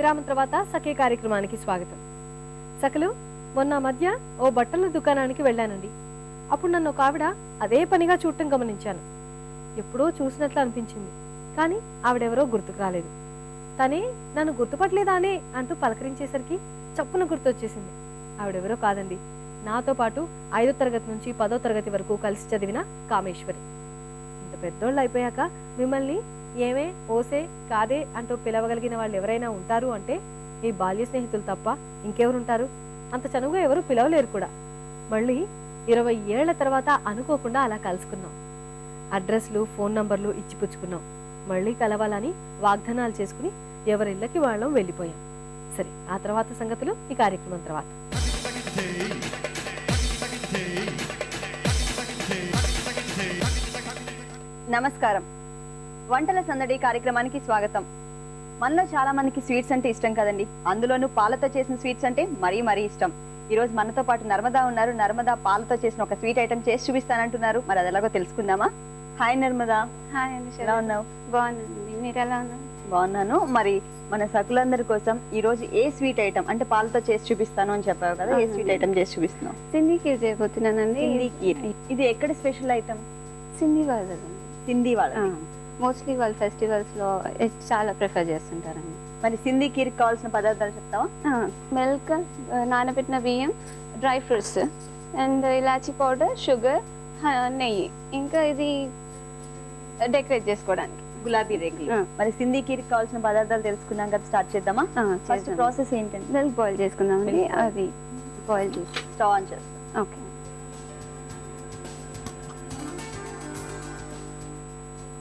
విరామం తర్వాత సఖే కార్యక్రమానికి స్వాగతం. సఖలు మొన్న మధ్య ఓ బట్టల దుకాణానికి వెళ్ళానండి. అప్పుడు నన్ను ఒక ఆవిడ అదే పనిగా చూడటం గమనించాను. ఎప్పుడో చూసినట్లు అనిపించింది కానీ ఆవిడెవరో గుర్తుకు రాలేదు. తనే నన్ను గుర్తుపట్టలేదానే అంటూ పలకరించేసరికి చప్పున గుర్తొచ్చేసింది. ఆవిడెవరో కాదండి. నాతో పాటు ఐదో తరగతి నుంచి పదో తరగతి వరకు కలిసి చదివిన కామేశ్వరి. ఇంత పెద్దోళ్ళు అయిపోయాక మిమ్మల్ని ఏమే ఓసే కాదే అంటూ పిలవగలిగిన వాళ్ళు ఎవరైనా ఉంటారు అంటే మీ బాల్య స్నేహితులు తప్ప ఇంకెవరుంటారు? అంత చనువుగా ఎవరు పిలవలేరు కూడా. మళ్ళీ ఇరవై ఏళ్ళ తర్వాత అనుకోకుండా అలా కలుసుకున్నాం. అడ్రస్లు ఫోన్ నంబర్లు ఇచ్చిపుచ్చుకున్నాం మళ్ళీ కలవాలని వాగ్దానాలు చేసుకుని ఎవరిళ్ళకి వాళ్ళం వెళ్ళిపోయాం. సరే ఆ తర్వాత సంగతులు ఈ కార్యక్రమం తర్వాత. నమస్కారం. వంటల సందడి కార్యక్రమానికి స్వాగతం. మనలో చాలా మందికి స్వీట్స్ అంటే ఇష్టం కదండి. అందులోనూ పాలతో చేసిన స్వీట్స్ అంటే మరీ మరీ ఇష్టం. ఈ రోజు మనతో పాటు నర్మదా ఉన్నారు. నర్మదా పాలతో చేసిన ఒక స్వీట్ ఐటమ్ చేసి చూపిస్తానంటున్నారు. మరి అది ఎలాగో తెలుసుకుందామా? హాయ్ నర్మదా. హాయ్ అండి ఎలా ఉన్నావు? బాగున్నానండి. మీరు ఎలా ఉన్నారు? బాగున్నాను. మరి మన సకులందరి కోసం ఈ రోజు ఏ స్వీట్ ఐటమ్ అంటే పాలతో చేసి చూపిస్తాను అని చెప్పావు కదా ఏ స్వీట్ ఐటమ్ చేసి చూపిస్తున్నావు? సింధీ కీర్ చేయబోతున్నానండి. ఇది ఎక్కడ స్పెషల్ ఐటమ్ సింధీ వాళ్ళదండి సింధీ వాళ్ళ మోస్ట్లీ వాళ్ళు ఫెస్టివల్స్లో చాలా ప్రిఫర్ చేస్తుంటారండి. మరి సింధీ కీర్ కావాల్సిన పదార్థాలు చెప్తావా? మిల్క్ నానబెట్టిన బియ్యం dry fruits and elaichi powder sugar నెయ్యి. ఇంకా ఇది డెకరేట్ చేసుకోవడానికి. గులాబీ రేకులు. మరి సింధీ కీర్ కావాల్సిన పదార్థాలు తెలుసుకున్నాం కదా స్టార్ట్ చేద్దామా? ఫస్ట్ ప్రాసెస్ ఏంటంటే మిల్క్ బాయిల్ boil. అది బాయిల్ చేసి స్టవ్ ఆన్ చేస్తాం. ఓకే.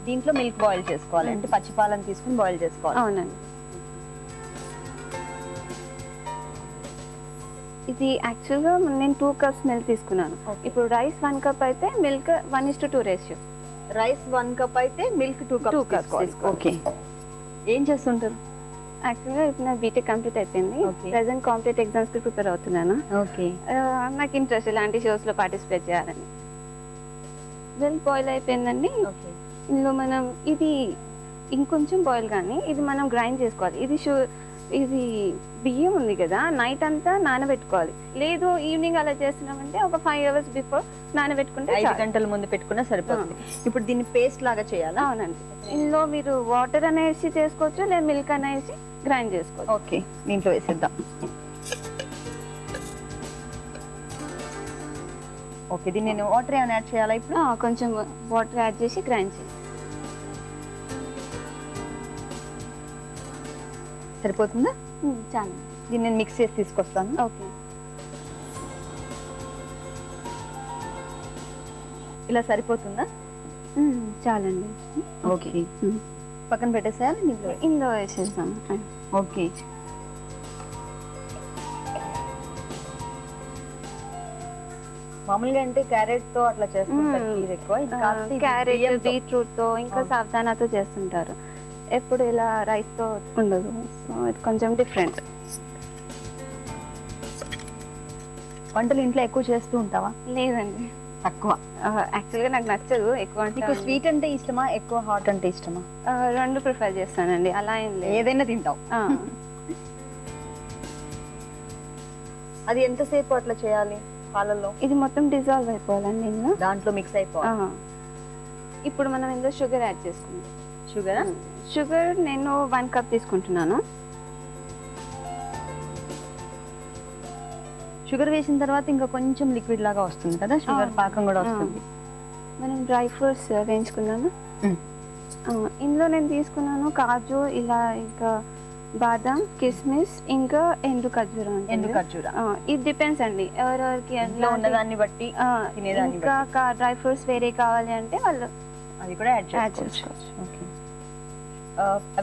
దీంట్లో మిల్క్ బాయిల్ చేసుకోవాలి. అంటే పచ్చి పాలను తీసుకుని బాయిల్ చేసుకోవాలి. అవునండి. ఇది యాక్చువల్గా నేను టూ కప్స్ మిల్క్ తీసుకున్నాను. ఇప్పుడు రైస్ వన్ కప్ అయితే milk one is to two ratio rice one cup అయితే మిల్క్ టూ కప్ cups తీసుకోవాలి. ఓకే ఏం చేస్తుంటారు? యాక్చువల్గా ఇప్పుడు నా బీటెక్ కంప్లీట్ అయిపోయింది. ప్రజెంట్ కాంపిటేటివ్ ఎగ్జామ్స్కి ప్రిపేర్ అవుతున్నాను. ఓకే నాకు ఇంట్రెస్ట్ ఇలాంటి షోస్లో పార్టిసిపేట్ చేయాలని. మిల్క్ బాయిల్ అయిపోయిందండి. ఓకే ఇందులో మనం ఇది ఇంకొంచెం బాయిల్ కానీ ఇది మనం గ్రైండ్ చేసుకోవాలి. ఇది షూ ఇది బియ్యం ఉంది కదా నైట్ అంతా నానబెట్టుకోవాలి. లేదు ఈవినింగ్ అలా చేస్తున్నామంటే ఒక ఫైవ్ అవర్స్ బిఫోర్ నానబెట్టుకుంటే ఐదు. గంటల ముందు పెట్టుకున్నా సరిపోతుంది. ఇప్పుడు దీన్ని పేస్ట్ లాగా చేయాలా? అవునండి. ఇందులో మీరు వాటర్ అనేసి చేసుకోవచ్చు లేదా మిల్క్ అనేసి గ్రైండ్ చేసుకోవచ్చు. ఓకే దీంట్లో వేసేద్దాం. ఓకే దీన్ని నేను వాటర్ ఏమైనా యాడ్ చేయాలా ఇప్పుడు? కొంచెం వాటర్ యాడ్ చేసి గ్రైండ్ చేయాలి. సరిపోతుందా? చాలు. దీన్ని నేను మిక్స్ చేసి తీసుకొస్తాను. ఓకే. ఇలా సరిపోతుందా? చాలండి. ఓకే. పక్కన పెట్టేసేయాలి దీంట్లో ఇందులో వేసేస్తాం ఓకే. మామూలుగా అంటే క్యారెట్తో అట్లా చేస్తుంటారు ఎక్కువ క్యారెట్. బీట్రూట్తో ఇంకా. సావధానాతో చేస్తుంటారు. ఎప్పుడు ఇలా రైస్తో ఉండదు. సో ఇది కొంచెం డిఫరెంట్. వంటలు ఇంట్లో ఎక్కువ చేస్తూ ఉంటావా? లేదండి. తక్కువ. యాక్చువల్గా నాకు నచ్చదు. ఎక్కువ అంటే నీకు స్వీట్ అంటే ఇష్టమా? ఎక్కువ హాట్ అంటే ఇష్టమా? రెండు ప్రిఫర్ చేస్తానండి. అలా ఏం లేదు. ఏదైనా తింటావు. ఆ, అది ఎంతసేపు అట్లా చేయాలి పాలల్లో? ఇది మొత్తం డిజాల్వ్ అయిపోవాలండి ఇందులో. దాంట్లో మిక్స్ అయిపోవాలి. ఇప్పుడు మనం ఇందులో షుగర్ యాడ్ చేసుకుంటాం షుగర్? షుగర్ నేను వన్ కప్ తీసుకుంటున్నాను. షుగర్ వేసిన తర్వాత ఇంకా కొంచెం లిక్విడ్ లాగా వస్తుంది కదా? షుగర్. పాకం కూడా. వస్తుంది. మనం డ్రై ఫ్రూట్స్ వేయించుకున్నాను. ఇందులో నేను తీసుకున్నాను కాజు ఇలా ఇంకా బాదాం కిస్మిస్ ఇంకా ఎండు ఖర్జూరం. ఎండు ఖర్జూర. ఇది డిపెండ్స్ అండి. ఎవరెవరికి ఇంట్లో ఉన్నదాన్ని బట్టి ఇంకా డ్రై ఫ్రూట్స్ వేరే కావాలి అంటే వాళ్ళు అది కూడా యాడ్ చేసుకోవచ్చు. ఓకే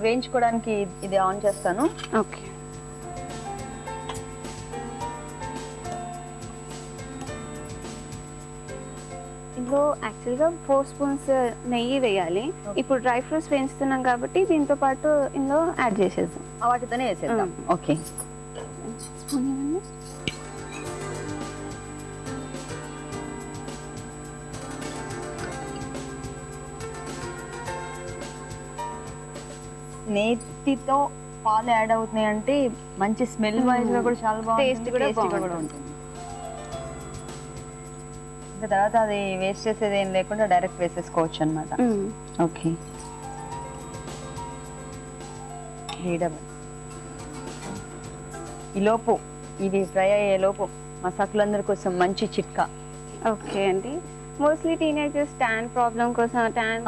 వేయించుకోవడానికి ఇది ఆన్ చేస్తాను. ఓకే. ఇందులో యాక్చువల్గా ఫోర్ స్పూన్స్ నెయ్యి వేయాలి. ఇప్పుడు డ్రై ఫ్రూట్స్ వేయిస్తున్నాం కాబట్టి దీంతో పాటు ఇందులో యాడ్ చేసేద్దాం. వాటితోనే వేసేద్దాం. ఓకే. నేతితో పాలు యాడ్ అవుతున్నాయి అంటే మంచి స్మెల్ వైజ్గా కూడా చాలా బాగుంటుంది కూడా కూడా. ఉంటుంది ఇంకా తర్వాత అది వేస్ట్ చేసేది ఏం లేకుండా డైరెక్ట్ వేసేసుకోవచ్చు అనమాట. ఓకే. ఈ లోపు ఇది ఫ్రై అయ్యే లోపు మా సకులందరి కోసం మంచి చిట్కా. ఓకే అండి. మోస్ట్లీ టీనేజర్స్ ట్యాన్ ప్రాబ్లం కోసం ట్యాన్.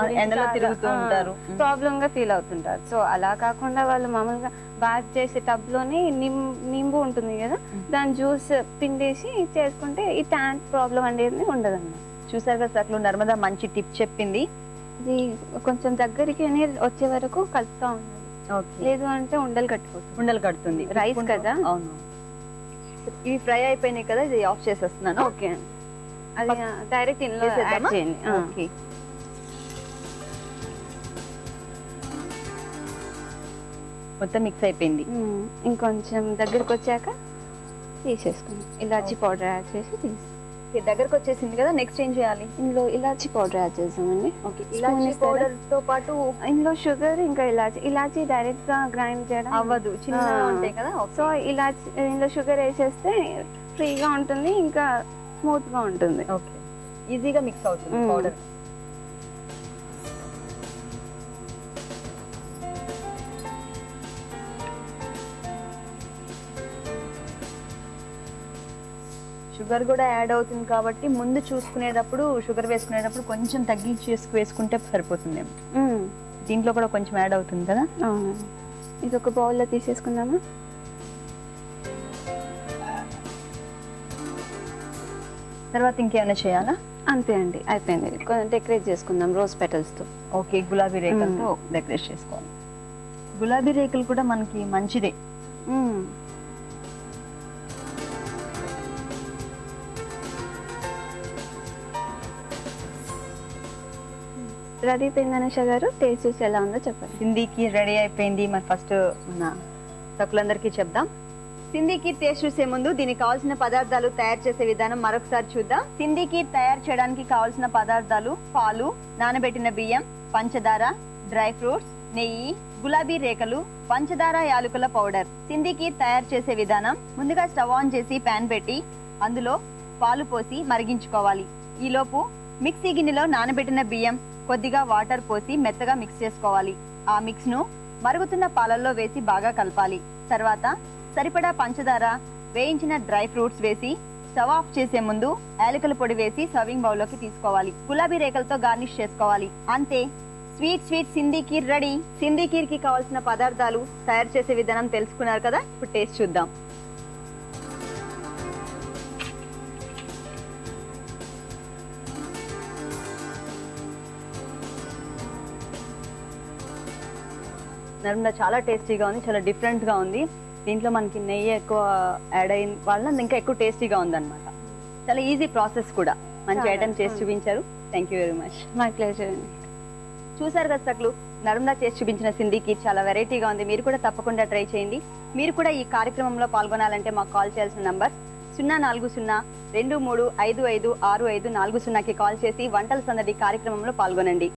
ప్రాబ్లం గా ఫీల్ అవుతుంటారు. సో అలా కాకుండా వాళ్ళు మామూలుగా బాత్ చేసే టబ్లోనే నింబు ఉంటుంది కదా. దాని జ్యూస్ పిండేసి చేసుకుంటే ఈ ట్యాన్ ప్రాబ్లం అనేది ఉండదన్నమాట. చూసారు కదా సకులు నర్మదా మంచి టిప్ చెప్పింది. ఇది కొంచెం దగ్గరికి అనేది వచ్చే వరకు కలుపుతా ఉండాలి. ఓకే. లేదు అంటే ఉండలు కట్టిపోతుంది ఉండలు కడుతుంది. తిప్పుకుంటూ- కదా? అవును. ఇవి ఫ్రై అయిపోయినాయి కదా ఇది ఆఫ్ చేసేస్తున్నాను. ఓకే అండి. అది డైరెక్ట్ ఇందులో యాడ్? చేయండి. ఓకే. మొత్తం మిక్స్ అయిపోయింది. ఇంకొంచెం దగ్గరికి వచ్చాక తీసేసుకున్నాం ఇలాచి పౌడర్ యాడ్ చేసి తీసి దగ్గరకు వచ్చేసింది కదా నెక్స్ట్ ఏం చేయాలి? ఇందులో ఇలాచి పౌడర్ యాడ్ చేసామండి ఓకే ఇలాచీ? పౌడర్తో పాటు ఇందులో షుగర్ ఇంకా ఇలాచి. ఇలాచి డైరెక్ట్గా గ్రైండ్ చేయడం అవ్వదు. చిన్న. ఉంటాయి కదా? సో ఇలాచి ఇందులో షుగర్ వేసేస్తే ఫ్రీగా ఉంటుంది. ఇంకా స్మూత్గా ఉంటుంది. ఓకే. ఈజీగా మిక్స్ అవుతుంది. పౌడర్. షుగర్ కూడా యాడ్ అవుతుంది కాబట్టి ముందు చూసుకునేటప్పుడు షుగర్ వేసుకునేటప్పుడు కొంచెం తగ్గించి వేసుకుంటే సరిపోతుందేమో మ్మ్. దీంట్లో కూడా కొంచెం యాడ్ అవుతుంది కదా? ఇది ఒక బౌల్లో తీసేసుకుందామా? తర్వాత ఇంకేమైనా చేయాలా? అంతే అండి అయిపోయింది. డెకరేట్ చేసుకుందాం రోజ్ పెటల్స్తో. ఓకే గులాబీ రేకులతో డెకరేట్ చేసుకోవాలి. గులాబీ రేకులు కూడా మనకి మంచిదే. రెడీ అయిపోయింది అనుష గారు? టేస్ట్ చూసి ఎలా ఉందో చెప్పండి. సింధీకి రెడీ అయిపోయింది. మరి ఫస్ట్ మన సకులందరికీ చెప్దాం. సింధీకి టేస్ట్ చూసే ముందు దీనికి కావాల్సిన పదార్థాలు తయారు చేసే విధానం మరొకసారి చూద్దాం. సింధీకి తయారు చేయడానికి కావాల్సిన పదార్థాలు పాలు నానబెట్టిన బియ్యం పంచదార డ్రై ఫ్రూట్స్ నెయ్యి గులాబీ రేఖలు పంచదార యాలకుల పౌడర్. సింధీకి తయారు చేసే విధానం ముందుగా స్టవ్ ఆన్ చేసి పాన్ పెట్టి అందులో పాలు పోసి మరిగించుకోవాలి. ఈలోపు మిక్సీ గిన్నెలో నానబెట్టిన బియ్యం కొద్దిగా వాటర్ పోసి మెత్తగా మిక్స్ చేసుకోవాలి. ఆ మిక్స్ను మరుగుతున్న పాలల్లో వేసి బాగా కలపాలి. తర్వాత సరిపడా పంచదార వేయించిన డ్రై ఫ్రూట్స్ వేసి స్టవ్ ఆఫ్ చేసే ముందు యాలకుల పొడి వేసి సర్వింగ్ బౌల్లోకి తీసుకోవాలి. గులాబీ రేఖలతో గార్నిష్ చేసుకోవాలి. అంతే. Sweet sweet Sindhi kheer ready. Sindhi కీర్కి కావాల్సిన పదార్థాలు తయారు చేసే విధానం తెలుసుకున్నారు కదా? ఇప్పుడు టేస్ట్ చూద్దాం. నర్మదా చాలా టేస్టీగా ఉంది చాలా డిఫరెంట్గా ఉంది. దీంట్లో మనకి నెయ్యి ఎక్కువ యాడ్ అయిన వల్ల ఇంకా ఎక్కువ టేస్టీగా ఉంది అనమాట చాలా ఈజీ ప్రాసెస్ కూడా. మంచి ఐటమ్ చేసి అవును. చూపించారు. Thank you very much my pleasure అండి చూసారు కదా సక్లు? నర్మదా చేసి చూపించిన సింధికి చాలా వెరైటీగా ఉంది. మీరు కూడా తప్పకుండా ట్రై చేయండి. మీరు కూడా ఈ కార్యక్రమంలో పాల్గొనాలంటే మాకు కాల్ చేయాల్సిన నంబర్ సున్నా నాలుగు సున్నా రెండు మూడు ఐదు ఐదు ఆరు ఐదు నాలుగు సున్నాకి కాల్ చేసి వంటల సందడి కార్యక్రమంలో పాల్గొనండి.